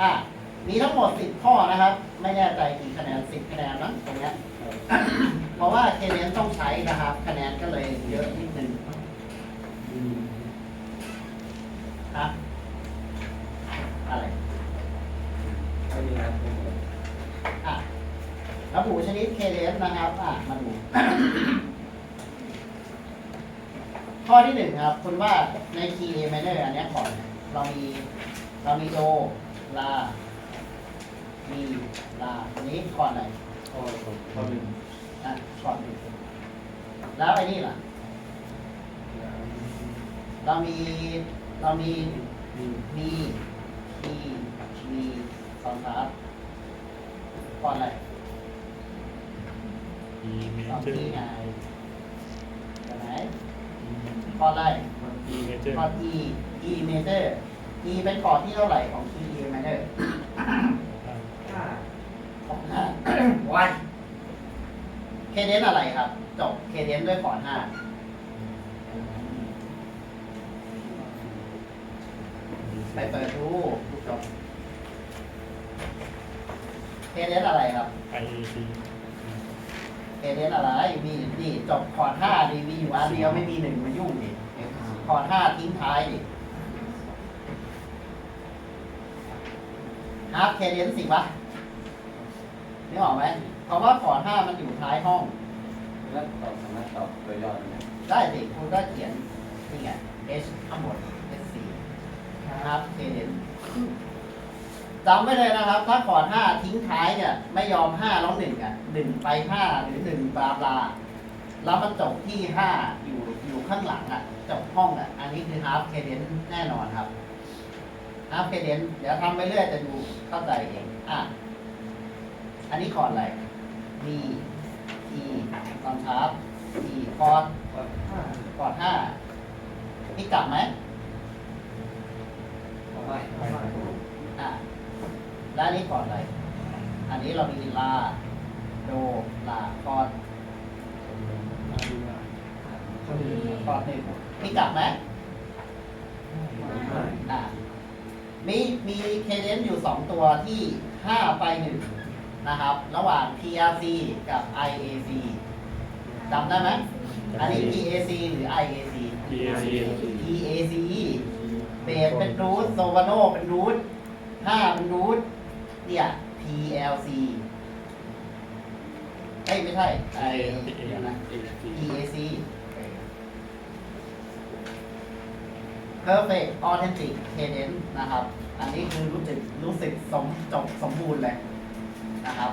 อะมีทั้งหมดสิบข้อนะครับ ไม่แน่ใจกี่คะแนนสิบคะแนนนะตรงเนี้ยเพราะว่าเคเนนต้องใช้นะครับ คะแนนก็เลยเยอะนิดนึงนะอะไรอะระบุชนิดเคเดนนะครับ อะ มาดู ข้อที่หนึ่งครับ คุณว่าในคีย์ A minor อันนี้ก่อน เรามี เรามีโด ลา มีลาอันนี้ก่อนไหนข้อข้อหนึ่งอะก่อนหนึ่งแล้วไอ้นี่ล่ะ เรามี เรามี มี มี มีมีสองครับก่อนอะไรอีเมก่อนเจอที่ร์ไงก่อนไหนก่อนอะไรอีเมเจอร์ก่อน E E major E เป็นก่อนที่เท่าไหร่ของ key A minor ของห้าวันเคเดนอะไรครับ จบเคเดนด้วยก่อนห้าไปเปิดดูจบเคเดนอะไรครับไอเอซีเคเดนอะไรมีนี่จบคอร์ดห้าดีมีอยู่อันเดียวไม่มีหนึ่งมายุ่งดิคอร์ดห้าทิ้งท้ายดิ ฮาร์ดเคเดนสิวะนึกออกไหมเพราะว่าคอร์ดห้ามันอยู่ท้ายห้อง แล้วตอบสามารถตอบตัวยอดได้ไหมได้สิคุณก็เขียนนี่ไง H ข้างบน H สี่นะครับเคเดนจำไว้เลยนะครับ ถ้าก่อนห้าทิ้งท้ายเนี่ย ไม่ยอมห้าแล้วหนึ่งอะหนึ่งไปห้าหรือหนึ่งบลาบลาแล้วมันจบที่ห้าอยู่อยู่ข้างหลังอะจบห้องอะ อันนี้คือ half cadence แน่นอนครับ half cadence เดี๋ยวทำไปเรื่อยจะดูเข้าใจเองอะอันนี้คอร์ดอะไร D E ตอนชาร์ป E คอร์ดข้อห้าก่อนห้าพี่กลับไหมไม่อไม่อะแล้วอันนี้ก่อนอะไร อันนี้เรามีลา โด ลา คอร์ดขอหนึ่งคอร์ดหนึ่งพี่กลับไหมไม่อะ มีมีเคเดนอยู่สองตัวที่ห้าไปหนึ่งนะครับ ระหว่าง PRC กับ IAC จำได้ไหมอันนี้ PAC หรือ IAC อีเอซี PAC เบสเป็นรูทโซวาโนเป็นรูทห้าเป็นรูทเนี่ย PLC เอ้ยไม่ใช่ไอเดี๋ยวนะ PAC Perfect Authentic Cadence นะครับ อันนี้คือรู้สึกรู้สึกสมจบสมบูรณ์เลยนะครับ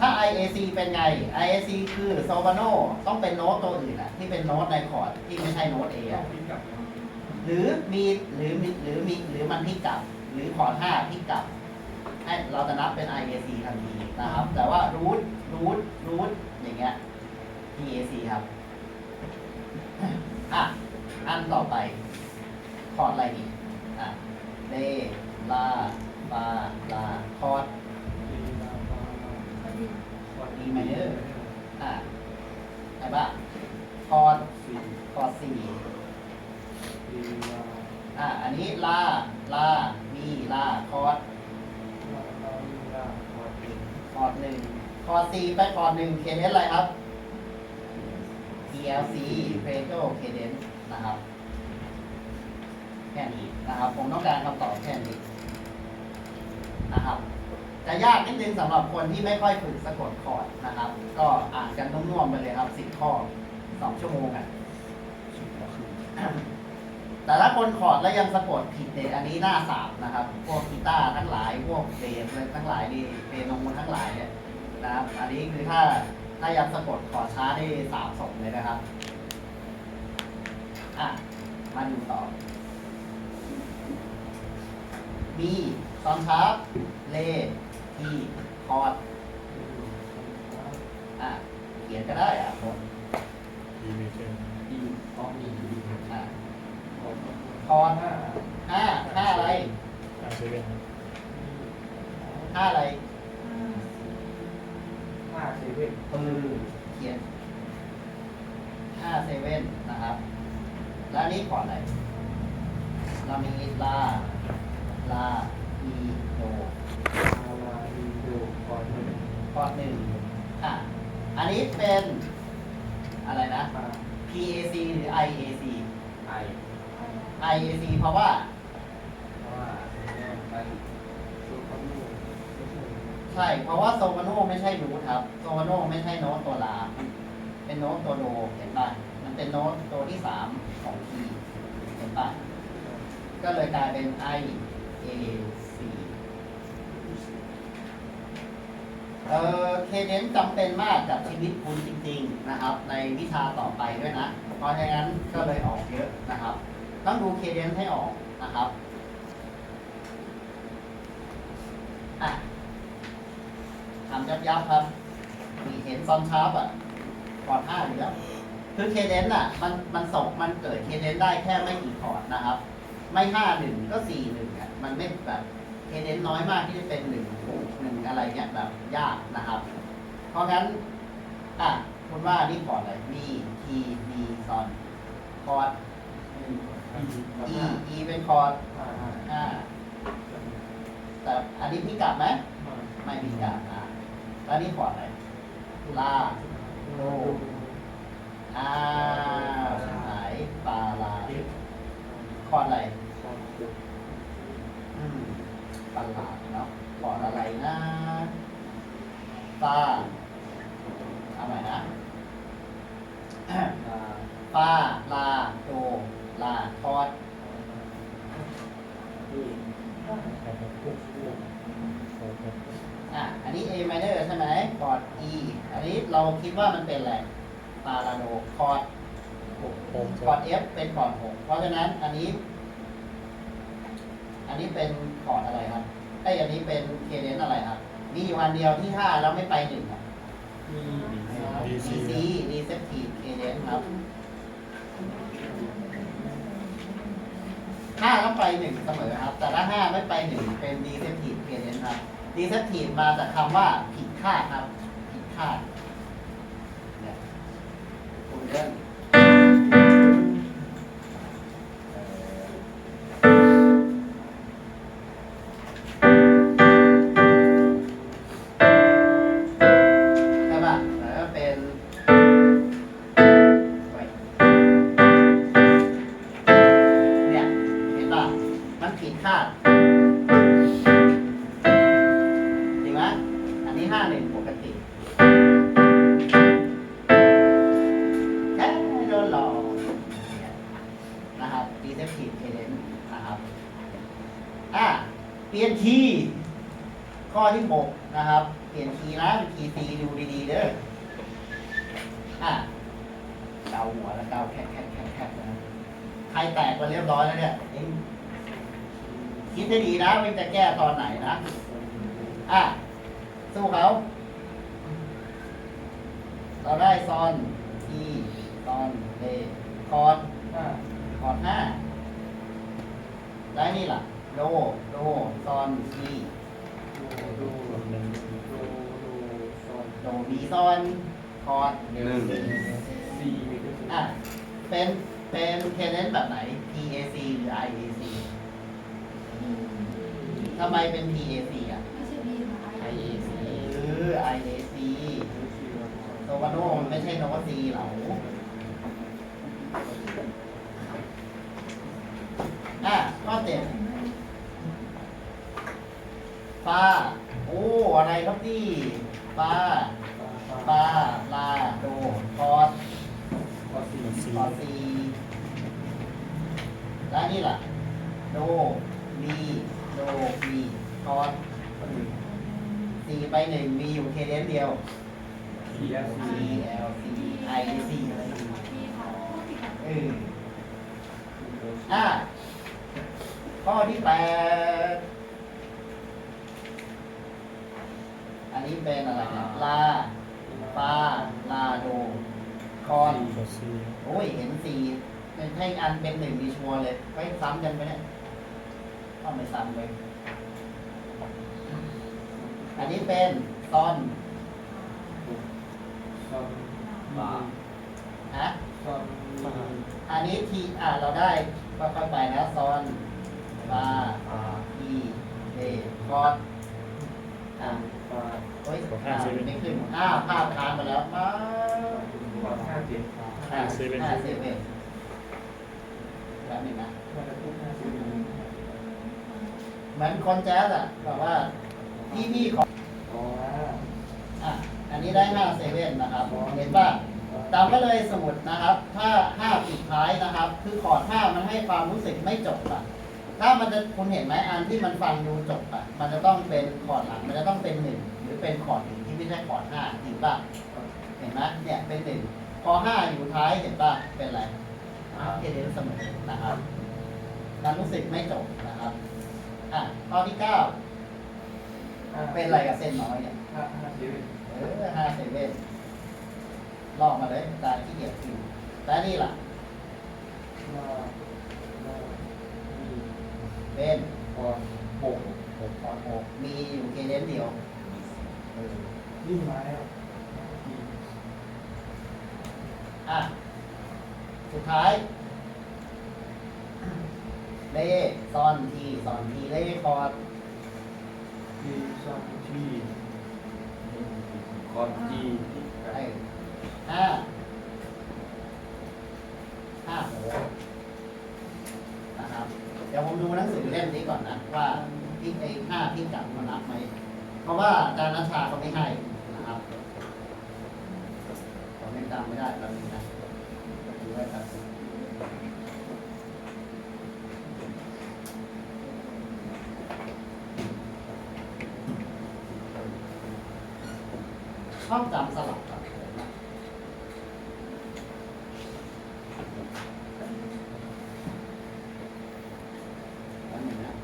ถ้า IAC เป็นไง IAC คือโซวาโนต้องเป็นโน้ตตัวอื่นอะที่เป็นโน้ตในคอร์ดที่ไม่ใช่โน้ต A อะหรือมีหรือมีหรือมีหรือมันพลิกกลับ หรือขอท่าพลิกกลับให้เราจะนับเป็น IAC ทันทีนะครับ แต่ว่า root root root อย่างเงี้ย PAC ครับ อะ อันต่อไปค อร์ดอะไรดีอะเลลาฟาลาคอร์ดดีไมเนอร์อะอะไหนบ้างคอร์ดคอร์ดสี่อะอันนี้ลาลามีลาคอร์ดคอร์ดหนึ่งคอร์ดสี่ไปคอร์ดหนึ่งเคเดนอะไรครับ PLC p r e t o Cadence นะครับ แค่นี้นะครับ ผมต้องการคำตอบแค่นี้นะครับ จะยากนิดนึงสำหรับคนที่ไม่ค่อยฝึกสะกดคอร์ดนะครับ ก็อ่านกันนุ่มๆไปเลยครับสิบข้อสองชั่วโมงอะแต่ถ้าคนคอร์ดแล้วยังสะกดผิดเนี่ยอันนี้หน้าสามนะครับ พวกกีตาร์ทั้งหลายพวกเบสทั้งหลายนี่เปโนทั้งหลายเนี่ยนะครับ อันนี้คือถ้าถ้ายังสะกดคอร์ดช้าได้สามสมเลยนะครับ อะ มาดูต่อ B ซอนชาร์ปเลทีคอร์ดอะเขียนก็ได้อะผมอีเมเจอร์อีข้อมีอะข้อคอร์ดห้าห้าอะไรอาเซเว่นห้าอะไรห้าเซเว่นเออเขียนห้าเซเว่นนะครับ แล้วอันนี้ก่อนอะไรเรามีลา ลาอีโดอาลาดีดูคอร์ดหนึ่งคอร์ดหนึ่งอะ อันนี้เป็นอะไรนะมา PAC หรือ IAC ไอ IAC เพราะว่าเพราะว่าเนี่ยมันซูคอมมูไม่ใช่ใช่ เพราะว่าโซวาโนไม่ใช่รูทครับ โซวาโนไม่ใช่โน้ตตัวลา เป็นโน้ตตัวโดเห็นป่ะ มันเป็นโน้ตตัวที่สามของคีย์เห็นป่ะ ก็เลยกลายเป็น I A C เอ่อเคเดนจำเป็นมากกับชีวิตคุณจริง ๆ นะครับ ในวิชาต่อไปด้วยนะ เพราะฉะนั้นก็เลยออกเยอะนะครับ ต้องดูเคเดนให้ออกนะครับอะทำยับยับครับ มีเห็นซอนชาร์ปอะคอดห้าอยู่แล้วคือเคเดนอะ มันมันส่งมันเกิดเคเดนได้แค่ไม่กี่คอร์ดนะครับ ไม่ห้าหนึ่งก็สี่หนึ่ง มันไม่แบบเคเดนน้อยมากที่จะเป็นหนึ่งหกหนึ่งอะไรเงี้ยแบบยากนะครับ เพราะงั้นอะคุณว่านี่คอร์ดอะไร B T B ซอนคอร์ดอี E E เป็นคอร์ดห้าแต่อันนี้พี่กลับไหมไม่มีกลับอะแล้วนี่คอร์ดอะไรลาโดอ่าหายปลาลาคอร์ดอะไร ประหลาดเนาะคอร์ดอะไรนะฟาเอาใหม่นะลาฟาลาโดลาคอร์ดอีครับครับปุ๊บปุ๊บครับอะอันนี้ A minor ใช่ไหมคอร์ด E อันนี้เราคิดว่ามันเป็นอะไรฟาลาโดคอร์ดผมคอร์ด F เป็นคอร์ดหกเพราะฉะนั้นอันนี้ อันนี้เป็นคอร์ดอะไรครับไอยอันนี้เป็นเคเดนอะไรครับ มีอยู่อันเดียวที่ห้าแล้วไม่ไปหนึ่งอะอีดีซี DC Receptive Cadence ครับห้าต้องไปหนึ่งเสมอครับ แต่ถ้าห้าไม่ไปหนึ่งเป็น Receptive Cadence ครับ Receptive มาจากคำว่าผิดคาดครับ ผิดคาดเนี่ยคุณเรื่อง คีย์ข้อที่หกนะครับ เปลี่ยนคีย์นะเป็นคีย์ C ดูดีๆเด้ออะเกาหัวแล้วเกาแคบแคบแคบแคบนะใครแตกมาเรียบร้อยแล้วเนี่ยเองคิดให้ดีนะว่าจะแก้ตอนไหนนะ อะ สู้เขา เราได้ซอนทีซอนเอคอร์ดห้าคอร์ดห้าได้นี่ล่ะ โดโดซอนทีดูดูดูดูโซนโดบีซอน คอร์ดหนึ่งซีมีก็คืออะ เป็น เป็นเคเดนแบบไหน PAC หรือ IAC ทำไมเป็น PAC อะ ไม่ใช่บีค่ะ IAC หรือ IAC โซวาโนมันไม่ใช่โนต C เหรออะข้อเจ็ด ฟ้าโอ้อะไรครับพี่ฟ้าฟ้าลาโดคอร์ดก็ซีซีคอร์ดซีแล้วนี่ล่ะ โดมีโดมีคอร์ดก็หนึ่งซีไปหนึ่งมีอยู่เคเดนเดียวทีเอส C ซี L C I C อะไรอยู่บีค่ะพูดผิดค่ะเอออะข้อที่แปดอันนี้ เป็นอะไรนะลาฟาลาโดคอนก็ซีโอ้ยเห็นสี่เป็นให้อันเป็นหนึ่งดีชัวร์เลยไม่ซ้ำกันไปเนี่ยต้องไม่ซ้ำเลย อันนี้เป็นตอนซอนบาฮะซอนอันนี้ทีอ่าเราได้ค่อยๆไปนะซอนบาอ่าทีเดคอ ร์ดอ่าก็เฮ้าไม่ขึ้นอ้าวภาพค้างไปแล้วมาห้าเจ็ดห้าเซเว่นห้าเซเว่นแบบนี้นะ เหมือนคนแจ๊สอะแบบว่าพี่พี่ขออ๋ออะอันนี้ได้ห้าเซเว่นนะครับเห็นป่ะจำไว้เลยสมุดนะครับ ถ้าห้าปิดท้ายนะครับ คือคอดห้ามันให้ความรู้สึกไม่จบอะถ้ามันจะคุณเห็นไหมอันที่มันฟังดูจบอะมันจะต้องเป็นคอดหลัง มันจะต้องเป็นหนึ่ง เป็นคอร์ดหนึ่งที่ไม่ใช่คอร์ดห้าจริงป่ะเห็นไหมเนี่ยเป็นหนึ่งพอห้าอยู่ท้ายเห็นป่ะเป็นอะไรเคเดนเสมอนะครับการรู้สึกไม่จบนะครับอะข้อที่เก้าเป็นอะไรกับเส้นน้อยเนี่ยห้าห้าสิบเออห้าเซเว่นลอกมาเลยตาที่เกียจกินแต่นี่ล่ะเป็นตอนหกหกตอหกมีอยู่เคเดนเดียว เออยิ่งไม้อะอะ สุดท้าย เลซอนทีซอนทีเลคอร์ดที่ชอบที่คอนจีไอ้ห้าห้าโหนะครับ เดี๋ยวผมดูหนังสือเล่มนี้ก่อนนะ ว่าพี่ไอ้ห้าพี่กลับมานับไหม เพราะว่าอาจารย์นัชชาเขาไม่ให้นะครับผมยังจำไม่ได้ตอนนี้นะดูไว้ครับห้องจำสลับกับผมนะแล้วหนึ่งนะ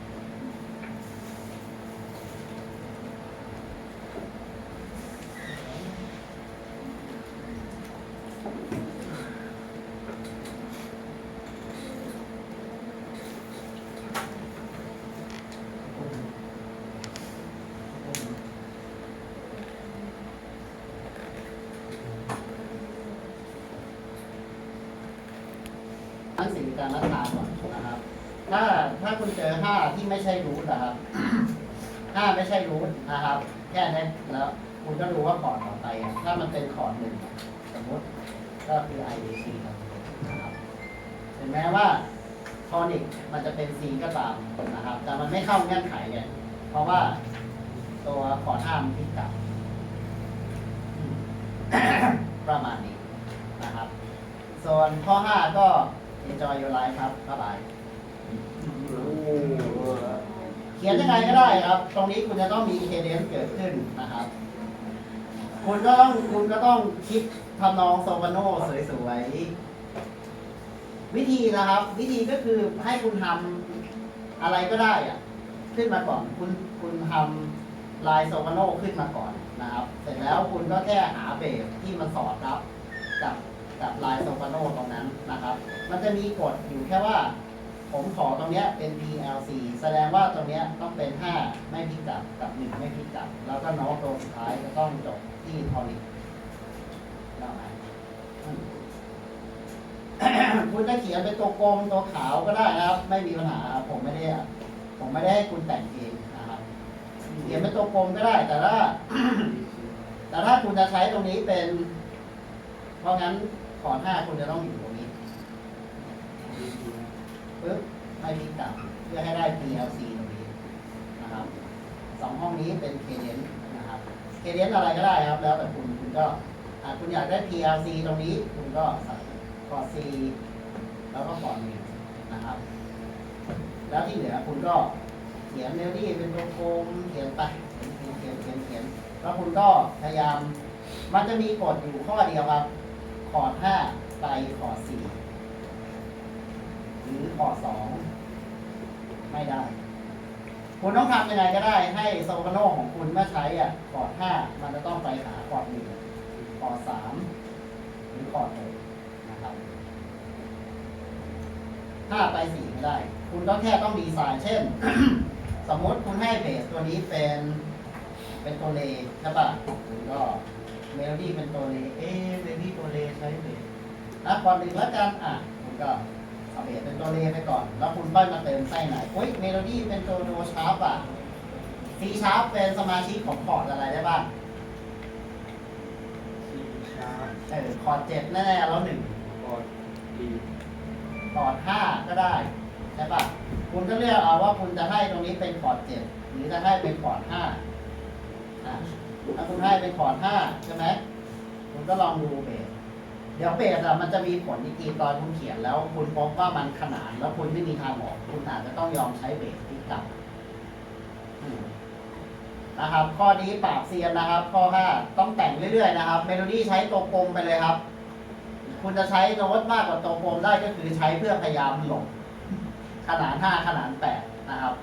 หนังสือ การรัฐาก่อนนะครับ ถ้าถ้าคุณเจอห้าที่ไม่ใช่รูทนะครับห้าไม่ใช่รูทนะครับ แค่นี้แล้ว คุณก็รู้ว่าคอร์ดต่อไปอะถ้ามันเป็นคอร์ดหนึ่งสมมติก็คือ IDC ครับนะครับถึงแม้ว่าทอนิกมันจะเป็น C ก็ตามนะครับ แต่มันไม่เข้าเงื่อนไขเนี่ยเพราะว่าตัวคอร์ดห้ามันพลิกกลับ ประมาณนี้นะครับ ส่วนข้อ 5 ก็ enjoy your life ครับบ๊ายบายเขียนยังไงก็ได้ครับ ตรงนี้คุณจะต้องมี cadence เกิดขึ้นนะครับ คุณก็ต้องคุณก็ต้องคิดทำนองโซปาโนสวยๆ วิธีนะครับ วิธีก็คือให้คุณทำอะไรก็ได้อะขึ้นมาก่อน คุณคุณทำลายโซปาโนขึ้นมาก่อนนะครับ เสร็จแล้วคุณก็แค่หาเบสที่มันสอดรับกับ กับลายโซปาโนตรงนั้นนะครับ มันจะมีกฎอยู่แค่ว่า ผมขอตรงเนี้ยเป็น PLC แสดงว่าตรงเนี้ยต้องเป็น 5 ไม่พลิกกลับกับ 1 ไม่พลิกกลับ แล้วก็โน้ตตัวสุดท้ายจะต้องจบที่ทอนิกได้ไหมคุณจะเขียนเป็นตัวกลมตัวขาวก็ได้นะครับ ไม่มีปัญหาผมไม่ได้ผมไม่ได้ให้คุณแต่งเองนะครับเขียนเป็นตัวกลมก็ได้ แต่ถ้าแต่ถ้าคุณจะใช้ตรงนี้เป็น เพราะงั้น ขอห้าคุณจะต้องอยู่ตรงนี้ปึ๊บไม่พลิกกลับเพื่อให้ได้ PLC ตรงนี้นะครับสองห้องนี้เป็น cadence นะครับ cadence อะไรก็ได้ครับ แล้วแต่คุณคุณก็คุณอยากได้ PLC ตรงนี้ คุณก็ใส่คอร์ด C แล้วก็คอร์ดหนึ่งนะครับ แล้วที่เหลือคุณก็เขียนเมโลดี้เป็นตัวโคมเขียนไปเขียนเขียนเขียนเขียนแล้วคุณก็พยายามมันจะมีกฎอยู่ข้อเดียวครับ คอร์ดห้าไปคอร์ดสี่หรือคอร์ดสองไม่ได้ คุณต้องทำยังไงก็ได้ ให้โซโลโนของคุณเมื่อใช้อะคอร์ดห้ามันจะต้องไปหาคอร์ดหนึ่งคอร์ดสามหรือคอร์ดหกนะครับห้าไปสี่ไม่ได้ คุณก็แค่ต้องดีไซน์เช่น สมมติคุณให้เบสตัวนี้เป็นเป็นตัวเลใช่ปะคุณก็ เมโลดี้เป็นตัวเลเอ๊ะเมโลดี้ตัวเลใช้เบสอะคอร์ดหนึ่งแล้วกันอะคุณก็เอาเบสเป็นตัวเลไปก่อน แล้วคุณค่อยมาเติมไส้ไหนโอ้ยเมโลดี้เป็นตัวโดชาร์ปอะ C sharp เป็นสมาชิกของคอร์ดอะไรได้บ้างซีชาร์ปเออคอร์ดเจ็ดแน่ๆแล้วหนึ่งกอดดีคอร์ดห้าก็ได้ใช่ปะคุณก็เลือกเอาว่าคุณจะให้ตรงนี้เป็นคอร์ดเจ็ดหรือจะให้เป็นคอร์ดห้าอะ ถ้าคุณให้เป็นคอดห้าใช่ไหมคุณก็ลองดูเบสเดี๋ยวเบสอะมันจะมีผลอีกทีตอนคุณเขียนแล้ว คุณพบว่ามันขนานแล้วคุณไม่มีทางออก คุณอาจจะต้องยอมใช้เบสที่กลับนะครับ ข้อนี้ปราบเซียนนะครับ ข้อห้าต้องแต่งเรื่อยๆนะครับเมโลดี้ใช้ตัวกลมไปเลยครับ คุณจะใช้โน้ตมากกว่าตัวกลมได้ก็คือใช้เพื่อพยายามหลบขนานห้าขนานแปดนะครับ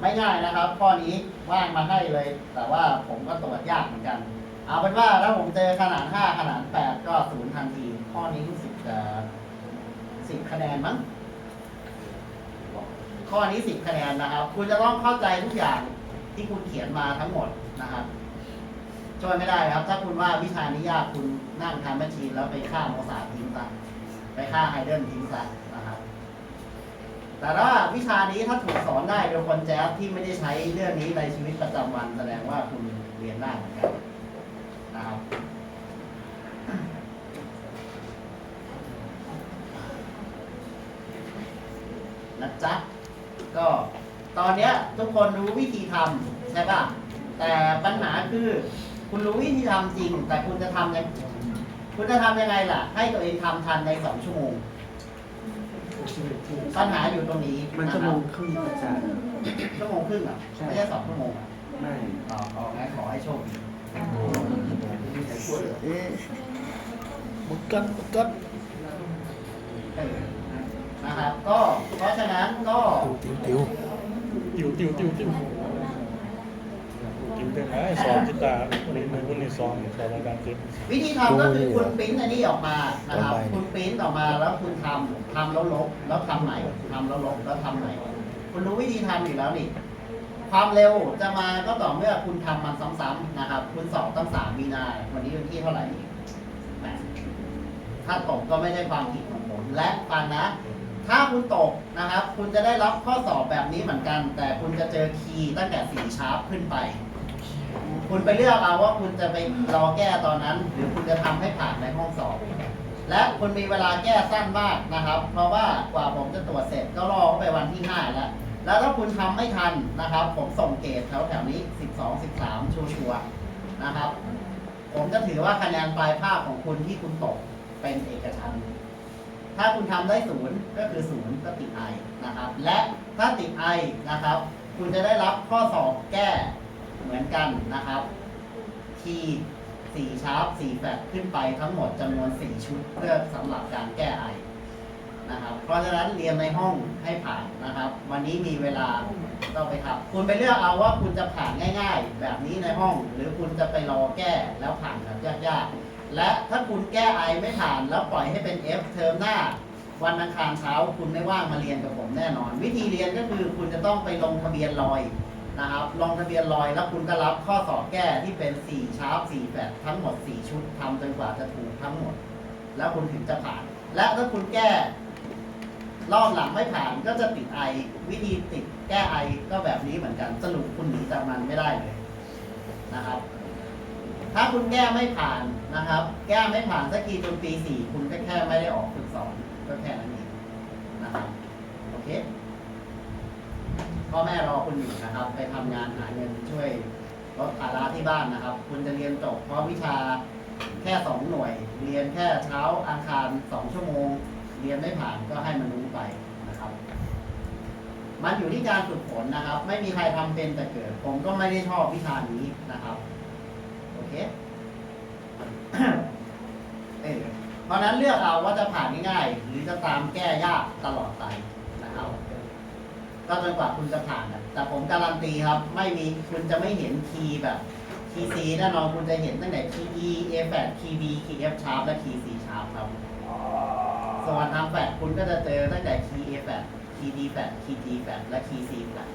ไม่ง่ายนะครับ ข้อนี้ว่างมาให้เลย แต่ว่าผมก็ตรวจยากเหมือนกัน เอาเป็นว่าถ้าผมเจอขนาดห้าขนาดแปดก็ศูนย์ทันที ข้อนี้รู้สึกจะสิบคะแนนมั้ง ข้อนี้สิบคะแนนนะครับ คุณจะต้องเข้าใจทุกอย่างที่คุณเขียนมาทั้งหมดนะครับ ช่วยไม่ได้ครับ ถ้าคุณว่าวิชานี้ยากคุณนั่งทำแมชชีแล้วไปฆ่าโมซาทิ้งซะไปฆ่าไฮเดนทิ้งซะ แต่ถ้าวิชานี้ถ้าถูกสอนได้โดยคนแจ๊สที่ไม่ได้ใช้เรื่องนี้ในชีวิตประจำวันแสดงว่าคุณเรียนได้เหมือนกันนะครับนะจ๊ะก็ตอนเนี้ยทุกคนรู้วิธีทำใช่ป่ะแต่ปัญหาคือ คุณรู้วิธีทำจริง แต่คุณจะทำยังคุณจะทำยังไงล่ะ ให้ตัวเองทำทันในสองชั่วโมง ปัญหาอยู่ตรงนี้มันชั่วโมงครึ่งชั่วโมงอาจารย์ชั่วโมงครึ่งอะใช่ไม่ใช่สองชั่วโมงอะไม่อ๋ออ๋องั้นขอให้โชคดีมีแต่พูดเอ๊ะมึงกันมึงกันเออนะครับก็เพราะฉะนั้นก็ติวติวติวติวติวติว ติวเป็นไงสอนกีตาร์วันนี้มือวันนี้สอนสอนรายการเก็บวิธีทำก็คือคุณปริ้นอันนี้ออกมานะครับต่อไปคุณปริ้นออกมาแล้วคุณทำทำแล้วลบแล้วทำใหม่ทำแล้วลบแล้วทำใหม่คุณรู้วิธีทำอยู่แล้วนี่ความเร็วจะมาก็ต่อเมื่อคุณทำมันซ้ำๆนะครับ คุณสอบตั้งสามมีนาวันนี้วันที่เท่าไหร่นี่แปดถ้าตกก็ไม่ใช่ความผิดของผมและฟังนะถ้าคุณตกนะครับ คุณจะได้รับข้อสอบแบบนี้เหมือนกัน แต่คุณจะเจอคีย์ตั้งแต่สี่ชาร์ปขึ้นไป คุณไปเลือกเอาว่าคุณจะไปรอแก้ตอนนั้น หรือคุณจะทำให้ผ่านในห้องสอบและคุณมีเวลาแก้สั้นมากนะครับ เพราะว่ากว่าผมจะตรวจเสร็จก็รอไปวันที่ห้าแล้ว แล้วถ้าคุณทำไม่ทันนะครับ ผมส่งเกรดแถวแถวนี้ 12 13 ชัวร์นะครับ ผมจะถือว่าคะแนนปลายภาคของคุณที่คุณตกเป็นเอกฉันท์ถ้าคุณทำได้ศูนย์ก็คือศูนย์ก็ติดไอนะครับ และถ้าติดไอนะครับ คุณจะได้รับข้อสอบแก้ เหมือนกันนะครับทีสี่ชาร์ปสี่แฟลตขึ้นไปทั้งหมดจำนวนสี่ชุดเพื่อสำหรับการแก้ไอนะครับ เพราะฉะนั้นเรียนในห้องให้ผ่านนะครับ วันนี้มีเวลาต้องไปทำคุณไปเลือกเอาว่าคุณจะผ่านง่าย ๆ แบบนี้ในห้อง หรือคุณจะไปรอแก้แล้วผ่านแบบยากๆ และถ้าคุณแก้ไอไม่ผ่านแล้วปล่อยให้เป็น F เทอมหน้า วันอังคารเช้าคุณไม่ว่างมาเรียนกับผมแน่นอน วิธีเรียนก็คือคุณจะต้องไปลงทะเบียนลอย นะครับ ลงทะเบียนลอยแล้วคุณก็รับข้อสอบแก้ที่เป็น 4 ชาร์ป4แปดทั้งหมด 4 ชุดทำจนกว่าจะถูกทั้งหมด แล้วคุณถึงจะผ่าน และถ้าคุณแก้ รอบหลังไม่ผ่านก็จะติดไอ วิธีติดแก้ไอก็แบบนี้เหมือนกันสรุปคุณหนีจากมันไม่ได้เลยนะครับ ถ้าคุณแก้ไม่ผ่านนะครับ แก้ไม่ผ่านสักทีจนปีสี่คุณก็แค่ไม่ได้ออกฝึกสอนก็แค่นั้นเองนะครับโอเค พ่อแม่รอคุณอยู่นะครับ ไปทำงานหาเงินช่วยลดภาระที่บ้านนะครับ คุณจะเรียนจบเพราะวิชาแค่สองหน่วย เรียนแค่เช้าอังคารสองชั่วโมง เรียนไม่ผ่านก็ให้มันรู้ไปนะครับ มันอยู่ที่การฝึกฝนนะครับ ไม่มีใครทำเป็นแต่เกิด ผมก็ไม่ได้ชอบวิชานี้นะครับโอเคเอเพราะนั้นเลือกเอาว่าจะผ่านง่ายๆหรือจะตามแก้ยากตลอดไป ก็จนกว่าคุณจะผ่านนะแต่ผมการันตีครับ ไม่มีคุณจะไม่เห็นคีย์แบบคีย์ซีแน่นอนคุณจะเห็นตั้งแต่คีย์ E A8 คีย์ B คีย์ F sharp และคีย์ C sharp ครับ ส่วนทางแฟดคุณก็จะเจอตั้งแต่คีย์ A แฟดคีย์ D แฟดคีย์ G แฟดและคีย์ C แฟด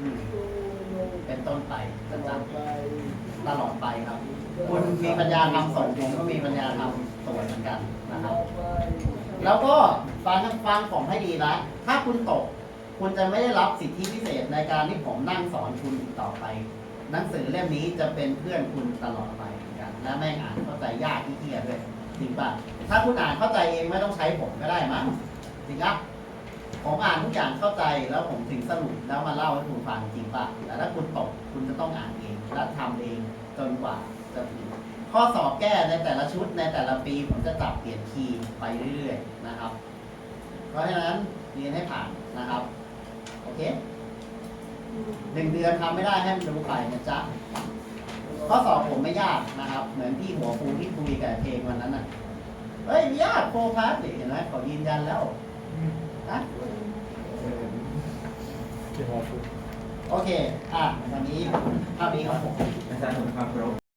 อืมเป็นต้นไปประจำตลอดไปครับ คุณมีปัญญาทำส่งผมก็มีปัญญาทำตัวเหมือนกันนะครับ แล้วก็ฟังฟังผมให้ดีนะถ้าคุณตก คุณจะไม่ได้รับสิทธิพิเศษในการที่ผมนั่งสอนคุณอีกต่อไป หนังสือเล่มนี้จะเป็นเพื่อนคุณตลอดไปเหมือนกัน และแม่งอ่านเข้าใจยากที่เกียด้วยจริงป่ะถ้าคุณอ่านเข้าใจเองไม่ต้องใช้ผมก็ได้มั้งจริงครับผมอ่านทุกอย่างเข้าใจแล้วผมถึงสรุปแล้วมาเล่าให้คุณฟังจริงป่ะแต่ถ้าคุณตกคุณจะต้องอ่านเองและทำเองจนกว่าจะถึงข้อสอบแก้ในแต่ละชุดในแต่ละปีผมจะจับเปลี่ยนคีย์ไปเรื่อย ๆ นะครับ เพราะฉะนั้นเรียนให้ผ่านนะครับ โอเคหนึ่งเดือนทำไม่ได้ให้มันดูไปนะจ๊ะข้อสอบผมไม่ยากนะครับ เหมือนที่หัวฟูที่คุยกับเพลงวันนั้นน่ะเฮ้ยไม่ยากโฟพาสเห็นไหมเขายืนยันแล้วนะที่หัวฟูโอเค อะวันนี้ภาพนี้ครับผมอาจารย์ผมความเคารพ